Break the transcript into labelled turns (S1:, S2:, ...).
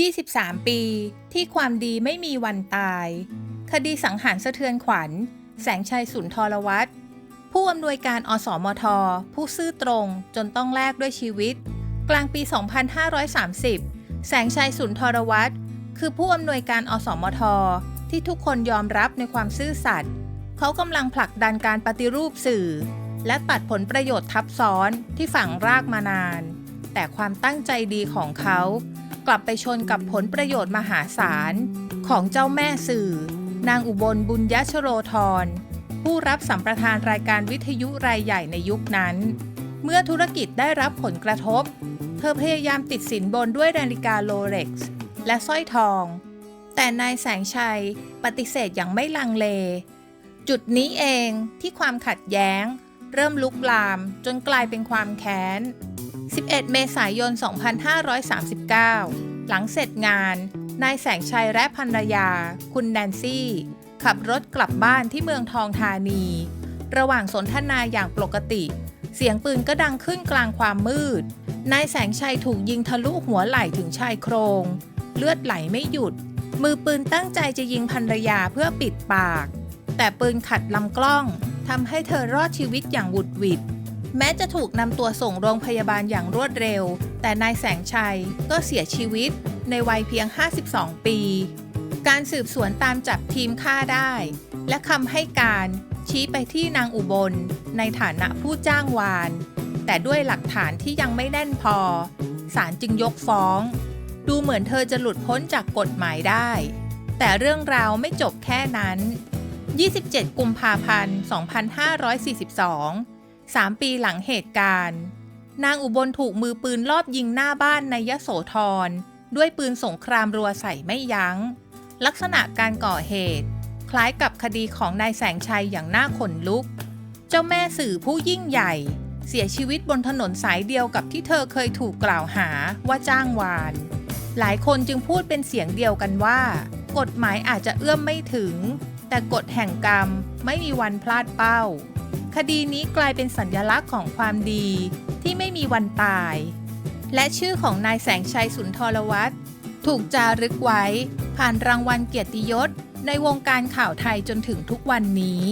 S1: 23 ปี ที่ความดีไม่มีวันตาย คดีสังหารสะเทือนขวัญ แสงชัยสุนทรวัตรผู้อำนวยการอสมท ผู้ซื่อตรงจนต้องแลกด้วยชีวิต กลางปี 2530 แสงชัยสุนทรวัตรคือผู้อำนวยการอสมท ที่ทุกคนยอมรับในความซื่อสัตย์เขากำลังผลักดันการปฏิรูปสื่อ และตัดผลประโยชน์ทับซ้อนที่ฝังรากมานาน แต่ความตั้งใจดีของเขา กลับไปชนกับผลประโยชน์มหาศาล ของเจ้าแม่สื่อ นางอุบลบุญยชโรธร ผู้รับสัมปทานรายการวิทยุรายใหญ่ในยุคนั้น เมื่อธุรกิจได้รับผลกระทบ เธอพยายามติดสินบนด้วยนาฬิกาโลเร็กซ์และสร้อยทอง แต่นายแสงชัยปฏิเสธอย่างไม่ลังเล จุดนี้เองที่ความขัดแย้ง เริ่มลุกลามจนกลายเป็นความแค้น 11 เมษายน 2539 หลังเสร็จงาน นายแสงชัยและภรรยา คุณแนนซี่ ขับรถกลับบ้านที่เมืองทองธานี ระหว่างสนทนาอย่างปกติ เสียงปืนก็ดังขึ้นกลางความมืด นายแสงชัยถูกยิงทะลุหัวไหล่ถึงชายโครง เลือดไหลไม่หยุด มือปืนตั้งใจจะยิงภรรยาเพื่อปิดปาก แต่ปืนขัดลำกล้องทำให้เธอรอดชีวิตอย่างหวุดหวิด แม้จะถูกนำตัวส่งโรงพยาบาลอย่างรวดเร็ว แต่นายแสงชัยก็เสียชีวิตในวัยเพียง 52 ปี การสืบสวนตามจับทีมฆ่าได้ และคำให้การชี้ไปที่นางอุบล ในฐานะผู้จ้างวาน แต่ด้วยหลักฐานที่ยังไม่แน่นพอ ศาลจึงยกฟ้อง ดูเหมือนเธอจะหลุดพ้นจากกฎหมายได้ แต่เรื่องราวไม่จบแค่นั้น 27 กุมภาพันธ์ 2542 สามปีหลังเหตุการณ์ นางอุบลถูกมือปืนลอบยิงหน้าบ้านในยโสธร ด้วยปืนสงครามรัวใส่ไม่ยัง้ง ลักษณะการก่อเหตุ คล้ายกับคดีของนายแสงชัยอย่างน่าขนลุก เจ้าแม่สื่อผู้ยิ่งใหญ่ เสียชีวิตบนถนนสายเดียวกับที่เธอเคยถูกกล่าวหาว่าจ้างวาน หลายคนจึงพูดเป็นเสียงเดียวกันว่า กฎหมายอาจจะเอื้อมไม่ถึง แต่กฎแห่งกรรมไม่มีวันพลาดเป้า คดีนี้กลายเป็นสัญลักษณ์ของความดีที่ไม่มีวันตาย และชื่อของนายแสงชัยสุนทรวัตรถูกจารึกไว้ ผ่านรางวัลเกียรติยศในวงการข่าวไทยจนถึงทุกวันนี้